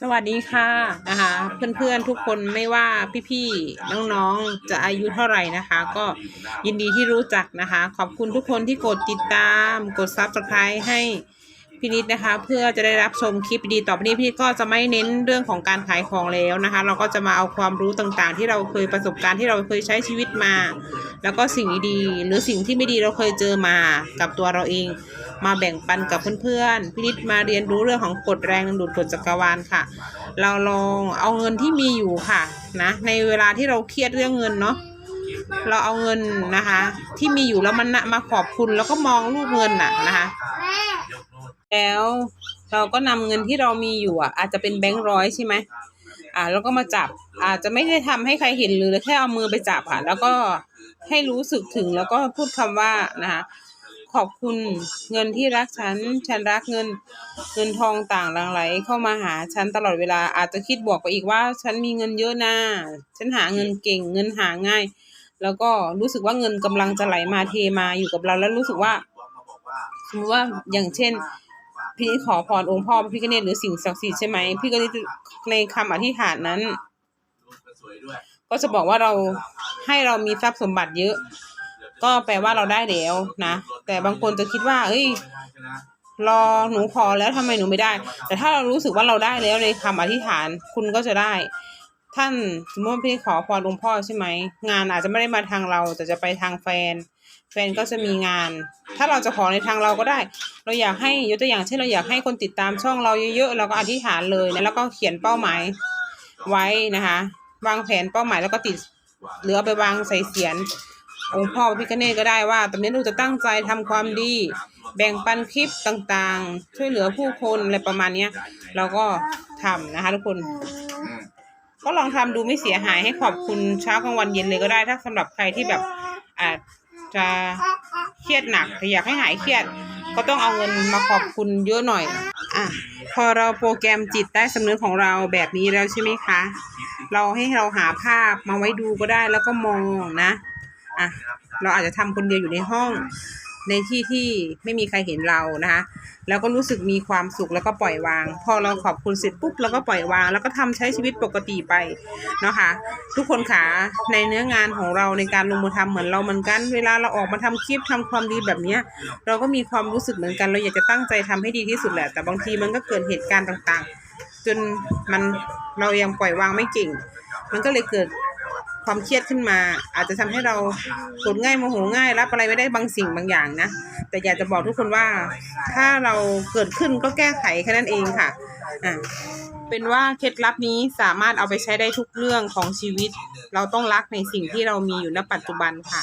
สวัสดีค่ะนะคะเพื่อนๆทุกคนไม่ว่าพี่ๆน้องๆจะอายุเท่าไหร่นะคะ ก็ยินดีที่รู้จักนะคะ ขอบคุณทุกคนที่กดติดตาม กดซับสไคร b e ให้ พี่นิดนะคะ เพื่อจะได้รับชมคลิปดีต่อไปนี้พี่ก็จะไม่เน้นเรื่องของการขายของแล้วนะคะ เราก็จะมาเอาความรู้ต่างๆ ที่เราเคยประสบการณ์ที่เราเคยใช้ชีวิตมา แล้วก็สิ่งดีๆหรือสิ่งที่ไม่ดีเราเคยเจอมากับตัวเราเอง มาแบ่งปันกับเพื่อนๆพี่นิดมาเรียนรู้เรื่องของกฎแรงดึงดูดกฎจักรวาลค่ะ เราลองเอาเงินที่มีอยู่ค่ะนะในเวลาที่เราเครียดเรื่องเงินเนาะเราเอาเงินนะคะ ที่มีอยู่แล้วมันนะมาขอบคุณแล้วก็มองรูปเงินน่ะนะคะ แล้วเราก็นำเงินที่เรามีอยู่อะ อาจจะเป็นแบงค์ร้อยใช่ไหมอ่า แล้วก็มาจับ อาจจะไม่ได้ทำให้ใครเห็นหรือแค่เอามือไปจับค่ะ แล้วก็ให้รู้สึกถึงแล้วก็พูดคำว่านะคะขอบคุณเงินที่รักฉัน ฉันรักเงินเงินทองต่างหลั่งไหลเข้ามาหาฉันตลอดเวลาอาจจะคิดบวกไปอีกว่า ฉันมีเงินเยอะนะฉันหาเงินเก่ง เงินหาง่าย แล้วก็รู้สึกว่าเงินกำลังจะไหลมาเทมาอยู่กับเราแล้วรู้สึกว่าสมมติว่าอย่างเช่น พี่ขอพรองค์พ่อพระพิฆเนตหรือสิ่งศักดิ์สิทธิ์ใช่ไหมพี่ก็จะในคำอธิษฐานนั้น ก็จะบอกว่าเราให้เรามีทรัพย์สมบัติเยอะ ก็แปลว่าเราได้แล้วนะแต่บางคนจะคิดว่า เอ้ยรอหนูขอแล้วทำไมหนูไม่ได้ แต่ถ้าเรารู้สึกว่าเราได้แล้วในคำอธิษฐานคุณก็จะได้ ท่านสมมติพี่ขอพรองค์พ่อใช่ไหมงานอาจจะไม่ได้มาทางเรา แต่จะไปทางแฟน แฟนก็จะมีงาน ถ้าเราจะขอในทางเราก็ได้ เราอยากให้ยกตัวอย่างเช่นเราอยากให้คนติดตามช่องเราเยอะๆเราก็อธิษฐานเลยนะแล้วก็เขียนเป้าหมายไว้นะคะ วางแผนเป้าหมายแล้วก็ติดหรือเอาไปวางใส่เสียนองค์พ่อพระพิฆเนศก็ได้ว่าตอนนี้หนูจะตั้งใจทำความดี แบ่งปันคลิปต่างๆ ช่วยเหลือผู้คนอะไรประมาณเนี้ยเราก็ทำนะคะทุกคน ก็ลองทำดูไม่เสียหายให้ขอบคุณเช้ากลางวันเย็นเลยก็ได้ ถ้าสำหรับใครที่แบบอาจจะเครียดหนักแต่อยากให้หายเครียด ก็ต้องเอาเงินมาขอบคุณเยอะหน่อยอะพอเราโปรแกรมจิตใต้สำนึกของเราแบบนี้แล้วใช่ไหมคะ เราให้เราหาภาพมาไว้ดูก็ได้แล้วก็มองนะอะเราอาจจะทำคนเดียวอยู่ในห้อง ในที่ที่ไม่มีใครเห็นเรานะคะแล้วก็รู้สึกมีความสุขแล้วก็ปล่อยวาง พอเราขอบคุณเสร็จปุ๊บเราก็ปล่อยวาง แล้วก็ทำใช้ชีวิตปกติไปเนาะคะทุกคนขาในเนื้องานของเราในการลงมือทำเหมือนเราเหมือนกัน เวลาเราออกมาทำคลิปทำความดีแบบเนี้ยเราก็มีความรู้สึกเหมือนกัน เราอยากจะตั้งใจทำให้ดีที่สุดแหละ แต่บางทีมันก็เกิดเหตุการณ์ต่างๆ จนมันเรายังปล่อยวางไม่เก่ง มันก็เลยเกิด ความเครียดขึ้นมา อาจจะทำให้เรากดง่ายโมโหง่าย รับอะไรไม่ได้บางสิ่งบางอย่างนะ แต่อยากจะบอกทุกคนว่า ถ้าเราเกิดขึ้นก็แก้ไขแค่นั้นเองค่ะอะเป็นว่าเคล็ดลับนี้สามารถเอาไปใช้ได้ทุกเรื่องของชีวิต เราต้องรักในสิ่งที่เรามีอยู่ณปัจจุบันค่ะ